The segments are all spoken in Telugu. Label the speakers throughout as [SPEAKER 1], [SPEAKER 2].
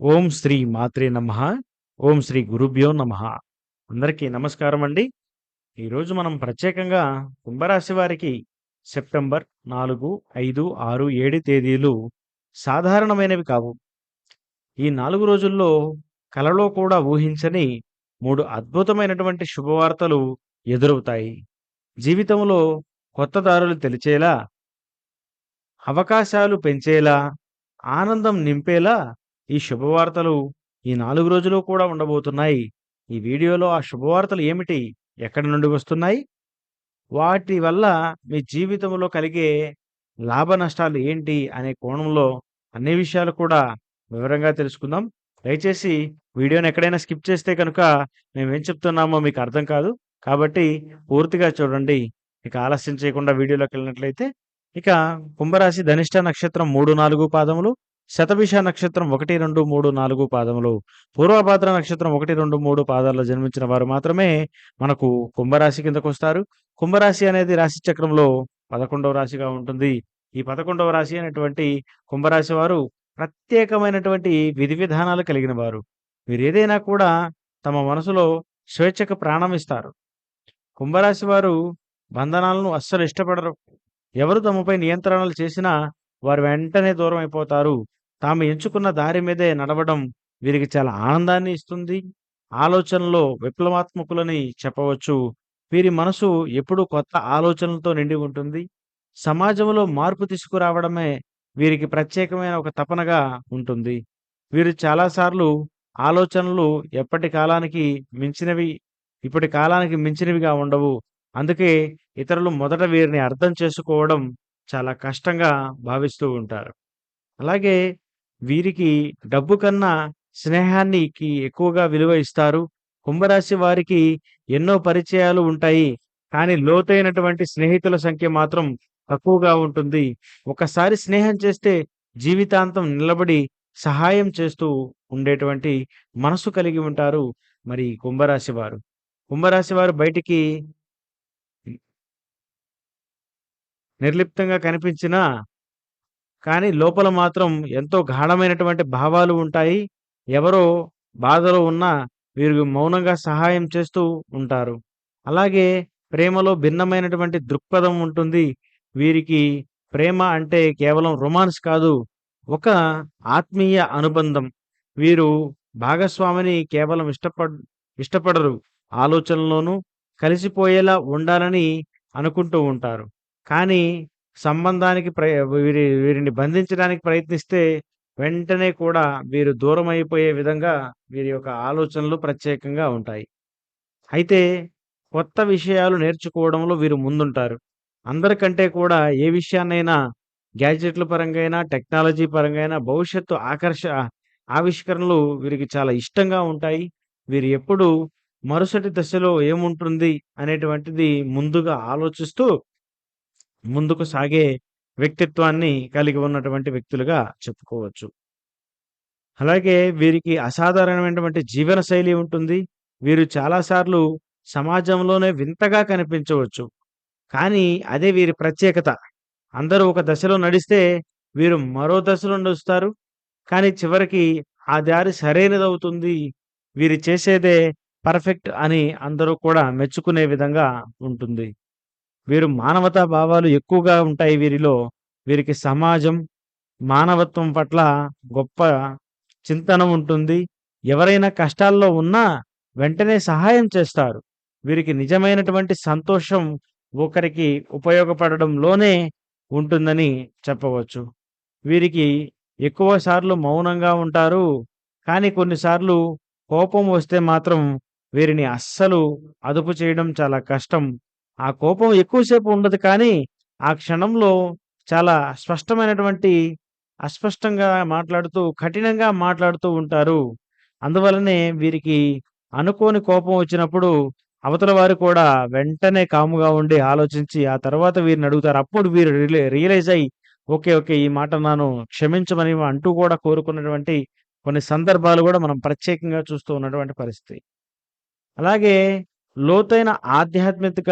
[SPEAKER 1] ఓం శ్రీ మాత్రే నమ. ఓం శ్రీ గురుభ్యో నమ. అందరికీ నమస్కారం అండి. ఈరోజు మనం ప్రత్యేకంగా కుంభరాశి వారికి సెప్టెంబర్ నాలుగు ఐదు ఆరు ఏడు తేదీలు సాధారణమైనవి కావు. ఈ నాలుగు రోజుల్లో కలలో కూడా ఊహించని మూడు అద్భుతమైనటువంటి శుభవార్తలు ఎదురవుతాయి. జీవితంలో కొత్త దారులు తెలిచేలా అవకాశాలు పెంచేలా ఆనందం నింపేలా ఈ శుభవార్తలు ఈ నాలుగు రోజులు కూడా ఉండబోతున్నాయి. ఈ వీడియోలో ఆ శుభవార్తలు ఏమిటి? ఎక్కడి నుండి వస్తున్నాయి? వాటి వల్ల మీ జీవితంలో కలిగే లాభ నష్టాలు ఏంటి? అనే కోణంలో అన్ని విషయాలు కూడా వివరంగా తెలుసుకుందాం. దయచేసి వీడియోని ఎక్కడైనా స్కిప్ చేస్తే కనుక మేము ఏం చెప్తున్నామో మీకు అర్థం కాదు. కాబట్టి పూర్తిగా చూడండి. ఇక ఆలస్యం చేయకుండా వీడియోలోకి వెళ్ళినట్లయితే ఇక కుంభరాశి ధనిష్ట నక్షత్రం మూడు నాలుగు పాదములు శతభిష నక్షత్రం ఒకటి రెండు మూడు నాలుగు పాదములు. పూర్వభాద్ర నక్షత్రం ఒకటి రెండు మూడు పాదాల్లో జన్మించిన వారు మాత్రమే మనకు కుంభరాశి కిందకు వస్తారు. కుంభరాశి అనేది రాశి చక్రంలో పదకొండవ రాశిగా ఉంటుంది. ఈ పదకొండవ రాశి అనేటువంటి కుంభరాశి వారు ప్రత్యేకమైనటువంటి విధి విధానాలు కలిగిన వారు. వీరు ఏదైనా కూడా తమ మనసులో స్వేచ్ఛకు ప్రాణం ఇస్తారు. కుంభరాశి వారు బంధనాలను అస్సలు ఇష్టపడరు. ఎవరు తమపై నియంత్రణలు చేసినా వారు వెంటనే దూరం అయిపోతారు. తాము ఎంచుకున్న దారి మీదే నడవడం వీరికి చాలా ఆనందాన్ని ఇస్తుంది. ఆలోచనలో విప్లవాత్మకులని చెప్పవచ్చు. వీరి మనసు ఎప్పుడూ కొత్త ఆలోచనలతో నిండి ఉంటుంది. సమాజంలో మార్పు తీసుకురావడమే వీరికి ప్రత్యేకమైన ఒక తపనగా ఉంటుంది. వీరు చాలాసార్లు ఆలోచనలు ఎప్పటి కాలానికి మించినవి ఇప్పటి కాలానికి మించినవిగా ఉండవు. అందుకే ఇతరులు మొదట వీరిని అర్థం చేసుకోవడం చాలా కష్టంగా భావిస్తూ ఉంటారు. అలాగే వీరికి డబ్బు కన్నా స్నేహానికి ఎక్కువగా విలువ ఇస్తారు. కుంభరాశి వారికి ఎన్నో పరిచయాలు ఉంటాయి. కానీ లోతైనటువంటి స్నేహితుల సంఖ్య మాత్రం తక్కువగా ఉంటుంది. ఒకసారి స్నేహం చేస్తే జీవితాంతం నిలబడి సహాయం చేస్తూ ఉండేటువంటి మనసు కలిగి ఉంటారు మరి కుంభరాశి వారు. కుంభరాశి వారు బయటికి నిర్లిప్తంగా కనిపించినా కానీ లోపల మాత్రం ఎంతో గాఢమైనటువంటి భావాలు ఉంటాయి. ఎవరో బాధలో ఉన్నా వీరు మౌనంగా సహాయం చేస్తూ ఉంటారు. అలాగే ప్రేమలో భిన్నమైనటువంటి దృక్పథం ఉంటుంది. వీరికి ప్రేమ అంటే కేవలం రొమాన్స్ కాదు ఒక ఆత్మీయ అనుబంధం. వీరు భాగస్వామిని కేవలం ఇష్టపడ ఇష్టపడరు. ఆలోచనలోనూ కలిసిపోయేలా ఉండాలని అనుకుంటూ ఉంటారు. కానీ సంబంధానికి ప్ర వీరి వీరిని బంధించడానికి ప్రయత్నిస్తే వెంటనే కూడా వీరు దూరం అయిపోయే విధంగా వీరి యొక్క ఆలోచనలు ప్రత్యేకంగా ఉంటాయి. అయితే కొత్త విషయాలు నేర్చుకోవడంలో వీరు ముందుంటారు. అందరికంటే కూడా ఏ విషయాన్నైనా గ్యాడ్జెట్ల పరంగా అయినా టెక్నాలజీ పరంగా అయినా భవిష్యత్తు ఆకర్ష ఆవిష్కరణలు వీరికి చాలా ఇష్టంగా ఉంటాయి. వీరు ఎప్పుడు మరుసటి దశలో ఏముంటుంది అనేటువంటిది ముందుగా ఆలోచిస్తూ ముందుకు సాగే వ్యక్తిత్వాన్ని కలిగి ఉన్నటువంటి వ్యక్తులుగా చెప్పుకోవచ్చు. అలాగే వీరికి అసాధారణమైనటువంటి జీవన శైలి ఉంటుంది. వీరు చాలాసార్లు సమాజంలోనే వింతగా కనిపించవచ్చు. కానీ అదే వీరి ప్రత్యేకత. అందరూ ఒక దశలో నడిస్తే వీరు మరో దశలో నడుస్తారు. కానీ చివరికి ఆ దారి సరైనదవుతుంది. వీరు చేసేదే పర్ఫెక్ట్ అని అందరూ కూడా మెచ్చుకునే విధంగా ఉంటుంది. వీరు మానవతా భావాలు ఎక్కువగా ఉంటాయి వీరిలో. వీరికి సమాజం మానవత్వం పట్ల గొప్ప చింతన ఉంటుంది. ఎవరైనా కష్టాల్లో ఉన్నా వెంటనే సహాయం చేస్తారు. వీరికి నిజమైనటువంటి సంతోషం ఒకరికి ఉపయోగపడడంలోనే ఉంటుందని చెప్పవచ్చు. వీరికి ఎక్కువ సార్లు మౌనంగా ఉంటారు. కానీ కొన్నిసార్లు కోపం వస్తే మాత్రం వీరిని అస్సలు అదుపు చేయడం చాలా కష్టం. ఆ కోపం ఎక్కువసేపు ఉండదు కానీ ఆ క్షణంలో చాలా స్పష్టమైనటువంటి అస్పష్టంగా మాట్లాడుతూ కఠినంగా మాట్లాడుతూ ఉంటారు. అందువలనే వీరికి అనుకోని కోపం వచ్చినప్పుడు అవతల వారు కూడా వెంటనే కాముగా ఉండి ఆలోచించి ఆ తర్వాత వీరిని అడుగుతారు. అప్పుడు వీరు రియలైజ్ అయ్యి ఓకే ఓకే ఈ మాట నాను క్షమించమని అంటూ కూడా కోరుకున్నటువంటి కొన్ని సందర్భాలు కూడా మనం ప్రత్యేకంగా చూస్తూ ఉన్నటువంటి పరిస్థితి. అలాగే లోతైన ఆధ్యాత్మిక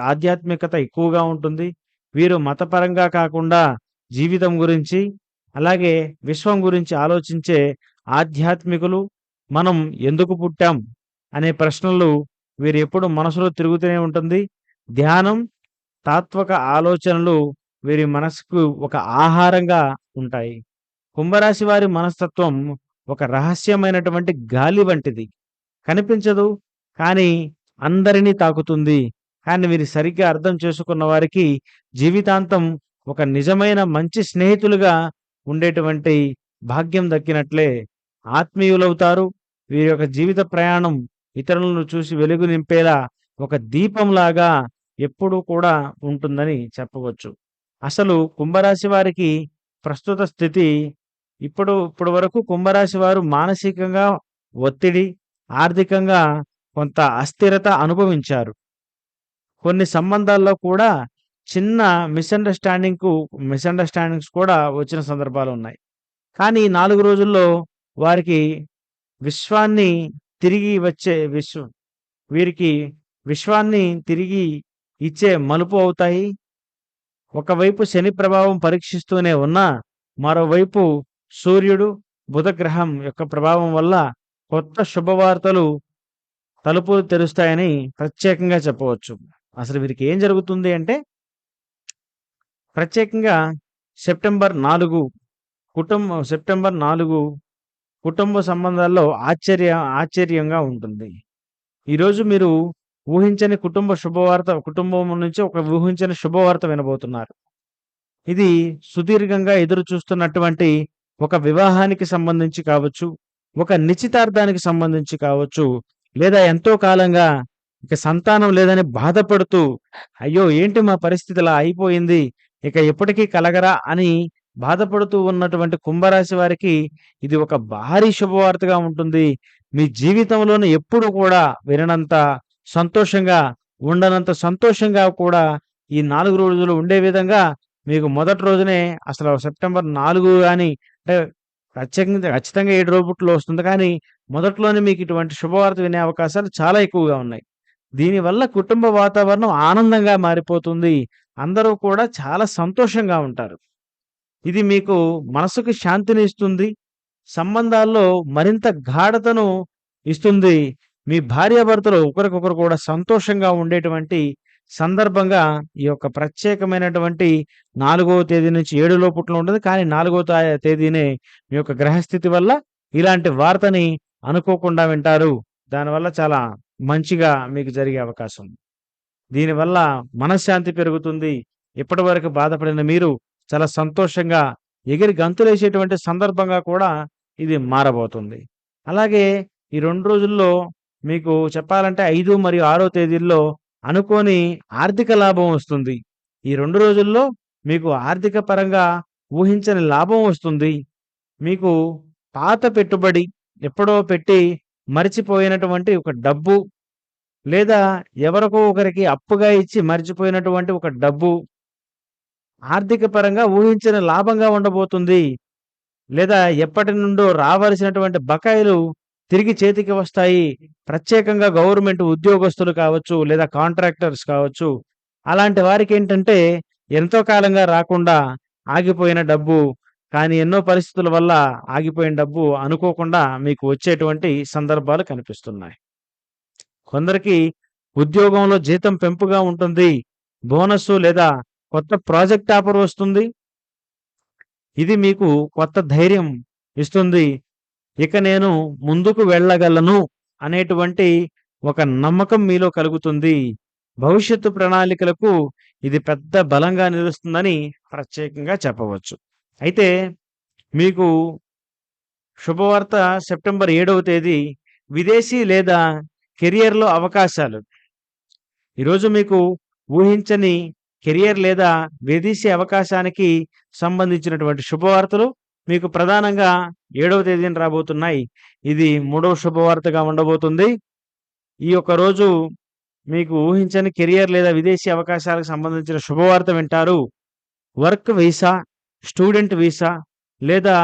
[SPEAKER 1] ఆధ్యాత్మికత ఎక్కువగా ఉంటుంది. వీరు మతపరంగా కాకుండా జీవితం గురించి అలాగే విశ్వం గురించి ఆలోచించే ఆధ్యాత్మికులు మనం ఎందుకు పుట్టాం అనే ప్రశ్నలు వీరు ఎప్పుడు మనసులో తిరుగుతూనే ఉంటుంది. ధ్యానం తాత్వక ఆలోచనలు వీరి మనసుకు ఒక ఆహారంగా ఉంటాయి. కుంభరాశి వారి మనస్తత్వం ఒక రహస్యమైనటువంటి గాలి వంటిది. కనిపించదు కానీ అందరినీ తాకుతుంది. కానీ వీరి సరిగ్గా అర్థం చేసుకున్న వారికి జీవితాంతం ఒక నిజమైన మంచి స్నేహితులుగా ఉండేటువంటి భాగ్యం దక్కినట్లే ఆత్మీయులవుతారు. వీరి యొక్క జీవిత ప్రయాణం ఇతరులను చూసి వెలుగు నింపేలా ఒక దీపంలాగా ఎప్పుడూ కూడా ఉంటుందని చెప్పవచ్చు. అసలు కుంభరాశి వారికి ప్రస్తుత స్థితి ఇప్పుడు ఇప్పుడు వరకు కుంభరాశి వారు మానసికంగా ఒత్తిడి ఆర్థికంగా కొంత అస్థిరత అనుభవించారు. కొన్ని సంబంధాల్లో కూడా చిన్న మిస్అండర్స్టాండింగ్కు మిస్అండర్స్టాండింగ్స్ కూడా వచ్చిన సందర్భాలు ఉన్నాయి. కానీ ఈ నాలుగు రోజుల్లో వారికి విశ్వాన్ని తిరిగి వచ్చే విశ్వం వీరికి విశ్వాన్ని తిరిగి ఇచ్చే మలుపు అవుతాయి. ఒకవైపు శని ప్రభావం పరీక్షిస్తూనే ఉన్నా మరోవైపు సూర్యుడు బుధగ్రహం యొక్క ప్రభావం వల్ల కొత్త శుభవార్తలు తలుపులు తెరుస్తాయని ప్రత్యేకంగా చెప్పవచ్చు. అసలు వీరికి ఏం జరుగుతుంది అంటే ప్రత్యేకంగా సెప్టెంబర్ నాలుగు కుటుంబం సెప్టెంబర్ నాలుగు కుటుంబ సంబంధాల్లో ఆశ్చర్య ఆశ్చర్యంగా ఉంటుంది. ఈరోజు మీరు ఊహించని కుటుంబ శుభవార్త కుటుంబం నుంచి ఒక ఊహించని శుభవార్త వినబోతున్నారు. ఇది సుదీర్ఘంగా ఎదురు చూస్తున్నటువంటి ఒక వివాహానికి సంబంధించి కావచ్చు ఒక నిశ్చితార్థానికి సంబంధించి కావచ్చు లేదా ఎంతో కాలంగా ఇక సంతానం లేదని బాధపడుతూ అయ్యో ఏంటి మా పరిస్థితి ఇలా అయిపోయింది? ఇక ఎప్పటికీ కలగరా? అని బాధపడుతూ ఉన్నటువంటి కుంభరాశి వారికి ఇది ఒక భారీ శుభవార్తగా ఉంటుంది. మీ జీవితంలోనే ఎప్పుడు కూడా విననంత సంతోషంగా ఉండనంత సంతోషంగా కూడా ఈ నాలుగు రోజులు ఉండే విధంగా మీకు మొదటి రోజునే అసలు సెప్టెంబర్ నాలుగు కానీ అంటే ప్రత్యేకంగా ఖచ్చితంగా ఏడు రోజుల్లో వస్తుంది. కానీ మొదట్లోనే మీకు ఇటువంటి శుభవార్త వినే అవకాశాలు చాలా ఎక్కువగా ఉన్నాయి. దీనివల్ల కుటుంబ వాతావరణం ఆనందంగా మారిపోతుంది. అందరూ కూడా చాలా సంతోషంగా ఉంటారు. ఇది మీకు మనసుకు శాంతిని ఇస్తుంది. సంబంధాల్లో మరింత గాఢతను ఇస్తుంది. మీ భార్యాభర్తలు ఒకరికొకరు కూడా సంతోషంగా ఉండేటువంటి సందర్భంగా ఈ యొక్క ప్రత్యేకమైనటువంటి నాలుగవ తేదీ నుంచి ఏడు లోపుట్లో ఉంటుంది కానీ నాలుగవ తేదీనే మీ యొక్క గ్రహస్థితి వల్ల ఇలాంటి వార్తని అనుకోకుండా వింటారు. దానివల్ల చాలా మంచిగా మీకు జరిగే అవకాశం. దీనివల్ల మనశ్శాంతి పెరుగుతుంది. ఇప్పటి వరకు బాధపడిన మీరు చాలా సంతోషంగా ఎగిరి గంతులేసేటువంటి సందర్భంగా కూడా ఇది మారబోతుంది. అలాగే ఈ రెండు రోజుల్లో మీకు చెప్పాలంటే ఐదు మరియు ఆరో తేదీల్లో అనుకోని ఆర్థిక లాభం వస్తుంది. ఈ రెండు రోజుల్లో మీకు ఆర్థిక పరంగా ఊహించని లాభం వస్తుంది. మీకు పాత పెట్టుబడి ఎప్పుడో పెట్టి మరిచిపోయినటువంటి ఒక డబ్బు లేదా ఎవరికో ఒకరికి అప్పుగా ఇచ్చి మర్చిపోయినటువంటి ఒక డబ్బు ఆర్థిక పరంగా ఊహించిన లాభంగా ఉండబోతుంది. లేదా ఎప్పటి నుండో రావలసినటువంటి బకాయిలు తిరిగి చేతికి వస్తాయి. ప్రత్యేకంగా గవర్నమెంట్ ఉద్యోగస్తులు కావచ్చు లేదా కాంట్రాక్టర్స్ కావచ్చు. అలాంటి వారికి ఏంటంటే ఎంతో కాలంగా రాకుండా ఆగిపోయిన డబ్బు కానీ ఎన్నో పరిస్థితుల వల్ల ఆగిపోయిన డబ్బు అనుకోకుండా మీకు వచ్చేటువంటి సందర్భాలు కనిపిస్తున్నాయి. కొందరికి ఉద్యోగంలో జీతం పెంపుగా ఉంటుంది. బోనస్ లేదా కొత్త ప్రాజెక్ట్ ఆఫర్ వస్తుంది. ఇది మీకు కొత్త ధైర్యం ఇస్తుంది. ఇక నేను ముందుకు వెళ్ళగలను అనేటువంటి ఒక నమ్మకం మీలో కలుగుతుంది. భవిష్యత్తు ప్రణాళికలకు ఇది పెద్ద బలంగా నిలుస్తుందని ప్రత్యేకంగా చెప్పవచ్చు. అయితే మీకు శుభవార్త సెప్టెంబర్ ఏడవ తేదీ విదేశీ లేదా కెరియర్లో అవకాశాలు. ఈరోజు మీకు ఊహించని కెరియర్ లేదా విదేశీ అవకాశానికి సంబంధించినటువంటి శుభవార్తలు మీకు ప్రధానంగా ఏడవ తేదీన రాబోతున్నాయి. ఇది మూడవ శుభవార్తగా ఉండబోతుంది. ఈ యొక్క రోజు మీకు ఊహించని కెరియర్ లేదా విదేశీ అవకాశాలకు సంబంధించిన శుభవార్త వింటారు. వర్క్ వీసా స్టూడెంట్ వీసా లేదా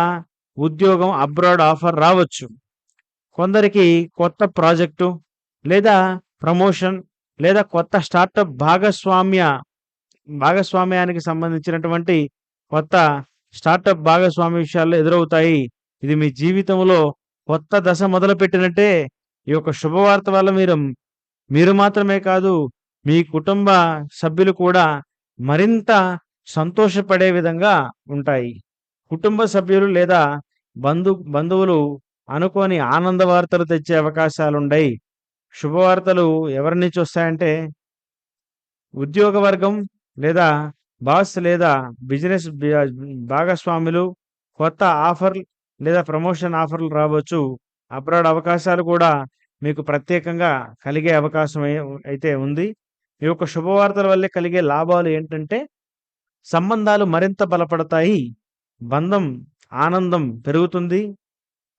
[SPEAKER 1] ఉద్యోగం అబ్రాడ్ ఆఫర్ రావచ్చు. కొందరికి కొత్త ప్రాజెక్టు లేదా ప్రమోషన్ లేదా కొత్త స్టార్టప్ భాగస్వామ్య భాగస్వామ్యానికి సంబంధించినటువంటి కొత్త స్టార్టప్ భాగస్వామి విషయాల్లో ఎదురవుతాయి ఇది మీ జీవితంలో కొత్త దశ మొదలుపెట్టినట్టే. ఈ యొక్క శుభవార్త వల్ల మీరు మీరు మాత్రమే కాదు, మీ కుటుంబ సభ్యులు కూడా మరింత సంతోషపడే విధంగా ఉంటాయి. కుటుంబ సభ్యులు లేదా బంధు బంధువులు అనుకోని ఆనంద వార్తలు తెచ్చే అవకాశాలుండయి. శుభవార్తలు ఎవరి నుంచి వస్తాయంటే ఉద్యోగ వర్గం లేదా బాస్ లేదా బిజినెస్ భాగస్వాములు కొత్త ఆఫర్ లేదా ప్రమోషన్ ఆఫర్‌లు రావచ్చు. అబ్రాడ్ అవకాశాలు కూడా మీకు ప్రత్యేకంగా కలిగే అవకాశం అయితే ఉంది. ఈ యొక్క శుభవార్తల వల్లే కలిగే లాభాలు ఏంటంటే సంబంధాలు మరింత బలపడతాయి. బంధం, ఆనందం పెరుగుతుంది.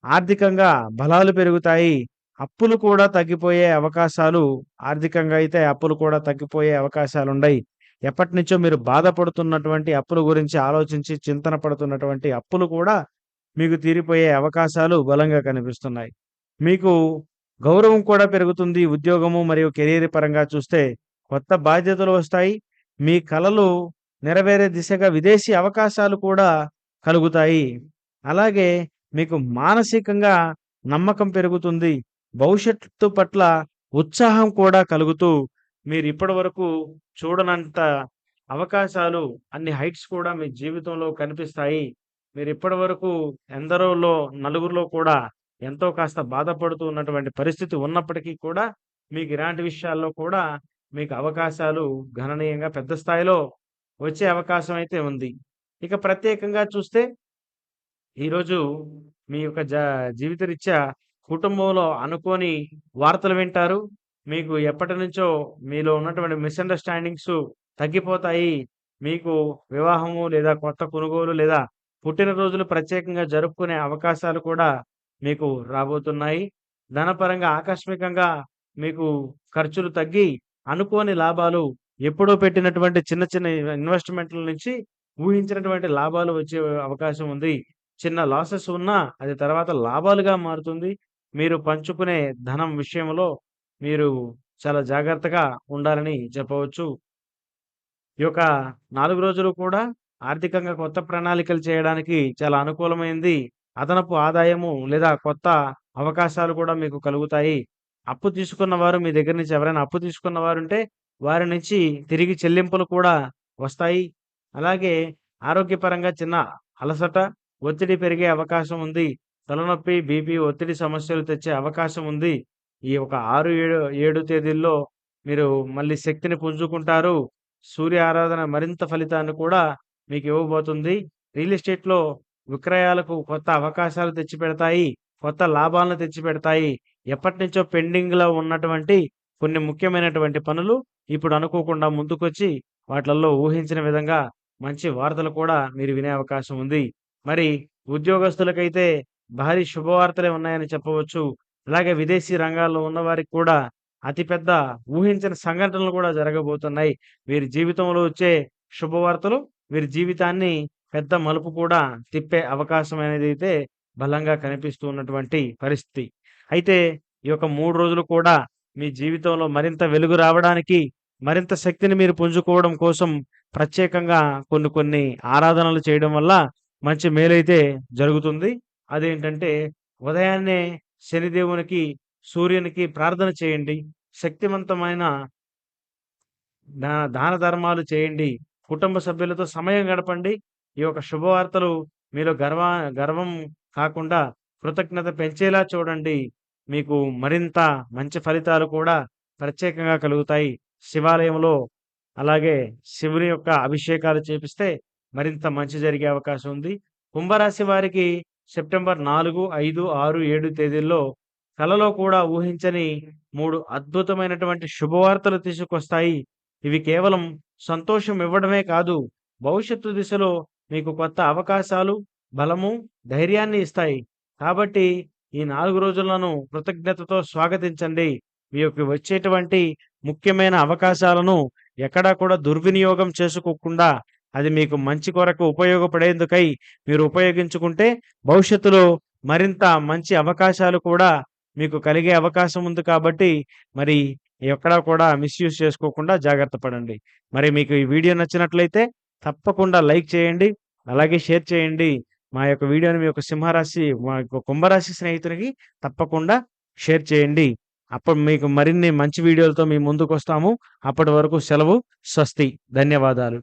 [SPEAKER 1] ఆర్థికంగా బలాలు పెరుగుతాయి. అప్పులు కూడా తగ్గిపోయే అవకాశాలు ఆర్థికంగా అయితే అప్పులు కూడా తగ్గిపోయే అవకాశాలు ఉన్నాయి ఎప్పటి ఎప్పటినుంచో మీరు బాధపడుతున్నటువంటి అప్పుల గురించి ఆలోచించి చింతన పడుతున్నటువంటి అప్పులు కూడా మీకు తీరిపోయే అవకాశాలు బలంగా కనిపిస్తున్నాయి. మీకు గౌరవం కూడా పెరుగుతుంది. ఉద్యోగము మరియు కెరీర్ పరంగా చూస్తే కొత్త బాధ్యతలు వస్తాయి. మీ కలలు నెరవేరే దిశగా విదేశీ అవకాశాలు కూడా కలుగుతాయి. అలాగే మీకు మానసికంగా నమ్మకం పెరుగుతుంది. భవిష్యత్తు పట్ల ఉత్సాహం కూడా కలుగుతూ మీరు ఇప్పటివరకు చూడనంత అవకాశాలు, అన్ని హైట్స్ కూడా మీ జీవితంలో కనిపిస్తాయి. మీరు ఇప్పటివరకు ఎందరోలో నలుగురిలో కూడా ఎంతో కాస్త బాధపడుతూ ఉన్నటువంటి పరిస్థితి ఉన్నప్పటికీ కూడా మీకు ఇలాంటి విషయాల్లో కూడా మీకు అవకాశాలు గణనీయంగా పెద్ద స్థాయిలో వచ్చే అవకాశం అయితే ఉంది. ఇక ప్రత్యేకంగా చూస్తే ఈరోజు మీ యొక్క జ జీవితరీత్యా కుటుంబంలో అనుకోని వార్తలు వింటారు. మీకు ఎప్పటి నుంచో మీలో ఉన్నటువంటి మిస్‌అండర్‌స్టాండింగ్స్ తగ్గిపోతాయి. మీకు వివాహము లేదా కొత్త కొనుగోలు లేదా పుట్టినరోజులు ప్రత్యేకంగా జరుపుకునే అవకాశాలు కూడా మీకు రాబోతున్నాయి. ధనపరంగా ఆకస్మికంగా మీకు ఖర్చులు తగ్గి అనుకోని లాభాలు ఎప్పుడో పెట్టినటువంటి చిన్న చిన్న ఇన్వెస్ట్‌మెంట్‌ల నుంచి ఊహించినటువంటి లాభాలు వచ్చే అవకాశం ఉంది. చిన్న లాసెస్ ఉన్నా అది తర్వాత లాభాలుగా మారుతుంది. మీరు పంచుకునే ధనం విషయంలో మీరు చాలా జాగ్రత్తగా ఉండాలని చెప్పవచ్చు. ఈ యొక్క నాలుగు రోజులు కూడా ఆర్థికంగా కొత్త ప్రణాళికలు చేయడానికి చాలా అనుకూలమైంది. అదనపు ఆదాయము లేదా కొత్త అవకాశాలు కూడా మీకు కలుగుతాయి. అప్పు తీసుకున్న వారు మీ దగ్గర నుంచి ఎవరైనా అప్పు తీసుకున్నవారుంటే వారి నుంచి తిరిగి చెల్లింపులు కూడా వస్తాయి. అలాగే ఆరోగ్యపరంగా చిన్న అలసట, ఒత్తిడి పెరిగే అవకాశం ఉంది. తలనొప్పి, బీపీ, ఒత్తిడి సమస్యలు తెచ్చే అవకాశం ఉంది. ఈ ఒక 6, 7, 7 తేదీల్లో మీరు మళ్ళీ శక్తిని పుంజుకుంటారు. సూర్య ఆరాధన మరింత ఫలితాన్ని కూడా మీకు ఇవ్వబోతుంది. రియల్ ఎస్టేట్‌లో విక్రయాలకు కొత్త అవకాశాలు తెచ్చిపెడతాయి. కొత్త లాభాలను తెచ్చిపెడతాయి. ఎప్పటినుంచో పెండింగ్‌లో ఉన్నటువంటి కొన్ని ముఖ్యమైనటువంటి పనులు ఇప్పుడు అనుకోకుండా ముందుకొచ్చి వాటిల్లో ఊహించిన విధంగా మంచి వార్తలు కూడా మీరు వినే అవకాశం ఉంది. మరి ఉద్యోగస్తులకైతే భారీ శుభవార్తలే ఉన్నాయని చెప్పవచ్చు. అలాగే విదేశీ రంగాల్లో ఉన్నవారికి కూడా అతిపెద్ద ఊహించిన సంఘటనలు కూడా జరగబోతున్నాయి. వీరి జీవితంలో వచ్చే శుభవార్తలు వీరి జీవితాన్ని పెద్ద మలుపు కూడా తిప్పే అవకాశం అనేది అయితే బలంగా కనిపిస్తూ ఉన్నటువంటి పరిస్థితి. అయితే ఈ యొక్క మూడు రోజులు కూడా మీ జీవితంలో మరింత వెలుగు రావడానికి, మరింత శక్తిని మీరు పుంజుకోవడం కోసం ప్రత్యేకంగా కొన్ని కొన్ని ఆరాధనలు చేయడం వల్ల మంచి మేలైతే జరుగుతుంది. అదేంటంటే ఉదయాన్నే శనిదేవునికి, సూర్యునికి ప్రార్థన చేయండి. శక్తివంతమైన దా దాన ధర్మాలు చేయండి. కుటుంబ సభ్యులతో సమయం గడపండి. ఈ యొక్క శుభవార్తలు మీలో గర్వ గర్వం కాకుండా కృతజ్ఞత పెంచేలా చూడండి. మీకు మరింత మంచి ఫలితాలు కూడా ప్రత్యేకంగా కలుగుతాయి. శివాలయంలో అలాగే శివుని యొక్క అభిషేకాలు చేపిస్తే మరింత మంచి జరిగే అవకాశం ఉంది. కుంభరాశి వారికి సెప్టెంబర్ 4, 5, 6, 7 తేదీల్లో కలలో కూడా ఊహించని మూడు అద్భుతమైనటువంటి శుభవార్తలు తీసుకొస్తాయి. ఇవి కేవలం సంతోషం ఇవ్వడమే కాదు, భవిష్యత్తు దిశలో మీకు కొత్త అవకాశాలు, బలము, ధైర్యాన్ని ఇస్తాయి. కాబట్టి ఈ నాలుగు రోజులను కృతజ్ఞతతో స్వాగతించండి. మీ యొక్క వచ్చేటువంటి ముఖ్యమైన అవకాశాలను ఎక్కడా కూడా దుర్వినియోగం చేసుకోకుండా అది మీకు మంచి కొరకు ఉపయోగపడేందుకై మీరు ఉపయోగించుకుంటే భవిష్యత్తులో మరింత మంచి అవకాశాలు కూడా మీకు కలిగే అవకాశం ఉంది కాబట్టి మరి ఎక్కడా కూడా మిస్‌యూజ్ చేసుకోకుండా జాగ్రత్త పడండి. మరి మీకు ఈ వీడియో నచ్చినట్లయితే తప్పకుండా లైక్ చేయండి. అలాగే షేర్ చేయండి. మా యొక్క వీడియోని మీ యొక్క సింహరాశి మా యొక్క కుంభరాశి స్నేహితునికి తప్పకుండా షేర్ చేయండి అప్పుడు మీకు మరిన్ని మంచి వీడియోలతో మీ ముందుకు వస్తాము అప్పటి వరకు సెలవు స్వస్తి ధన్యవాదాలు